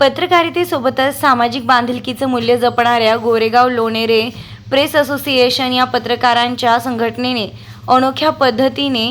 पत्रकारितेसोबतच सामाजिक बांधिलकीचं मूल्य जपणाऱ्या गोरेगाव लोणेरे प्रेस असोसिएशन या पत्रकारांच्या संघटनेने अनोख्या पद्धतीने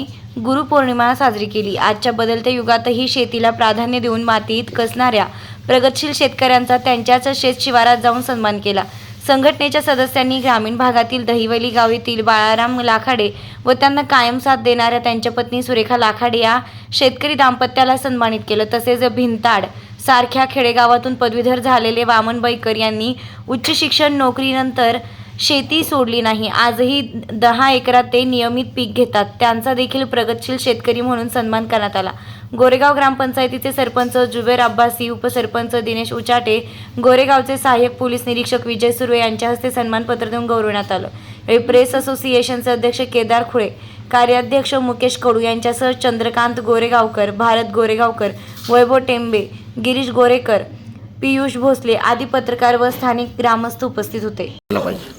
गुरुपौर्णिमा साजरी केली. आजच्या बदलत्या युगातही शेतीला प्राधान्य देऊन मातीत कसणाऱ्या प्रगतशील शेतकऱ्यांचा त्यांच्याच शेत शिवारात जाऊन सन्मान केला. संघटनेच्या सदस्यांनी ग्रामीण भागातील दहिवली गाव येथील बाळाराम लाखाडे व त्यांना कायम साथ देणाऱ्या त्यांच्या पत्नी सुरेखा लाखाडे या शेतकरी दाम्पत्याला सन्मानित केलं. तसेच भिंताड सारख्या खेडेगावातून पदवीधर झालेले वामन बैकर यांनी उच्च शिक्षण नोकरीनंतर शेती सोडली नाही. आजही दहा एकरात ते नियमित पीक घेतात. त्यांचा देखील प्रगतशील शेतकरी म्हणून सन्मान करण्यात आला. गोरेगाव ग्रामपंचायतीचे सरपंच जुबेर अब्बासी उपसरपंच दिनेश उचाटे गोरेगावचे सहाय्यक पोलीस निरीक्षक विजय सुर्वे यांच्या हस्ते सन्मानपत्र देऊन गौरवण्यात आलं. प्रेस असोसिएशनचे अध्यक्ष केदार खुळे कार्याध्यक्ष मुकेश कडू यांच्यासह चंद्रकांत गोरेगावकर भारत गोरेगावकर वैभव टेंबे गिरीश गोरेकर पियुष भोसले आदी पत्रकार व स्थानिक ग्रामस्थ उपस्थित होते.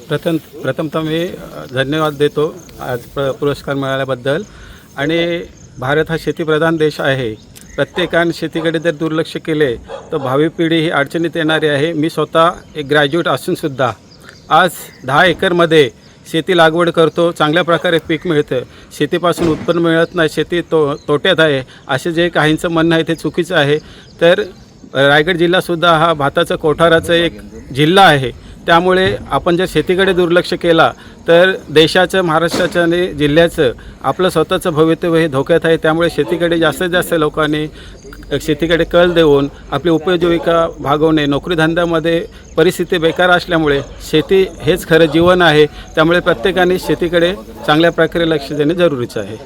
प्रथम प्रथमतः मी धन्यवाद देतो आज प्र पुरस्कार मिळाल्याबद्दल. आणि भारत हा शेतीप्रधान देश आहे. प्रत्येकाने शेतीकडे जर दुर्लक्ष केले तर भावी पिढी ही अडचणीत येणारी आहे. मी स्वतः एक ग्रॅज्युएट असूनसुद्धा आज दहा एकरमध्ये शेती लागवड करतो चांगल्या प्रकारे पीक मिळतं शेतीपासून उत्पन्न मिळत नाही शेती तो तोट्यात आहे असे जे काहींचं म्हणणं आहे ते चुकीचं आहे. तर रायगड जिल्हासुद्धा हा भाताचं कोठाराचं एक जिल्हा आहे. त्यामुळे आपण जर शेतीकडे दुर्लक्ष केला तर देशाचं महाराष्ट्राचं आणि जिल्ह्याचं आपलं स्वतःचं भवितव्य हे धोक्यात आहे. त्यामुळे शेतीकडे जास्तीत जास्त लोकांनी शेतीकडे कल देऊन आपली उपजीविका भागवणे नोकरीधंद्यामध्ये परिस्थिती बेकार असल्यामुळे शेती हेच खरं जीवन आहे. त्यामुळे प्रत्येकाने शेतीकडे चांगल्या प्रकारे लक्ष देणे जरुरीचं आहे.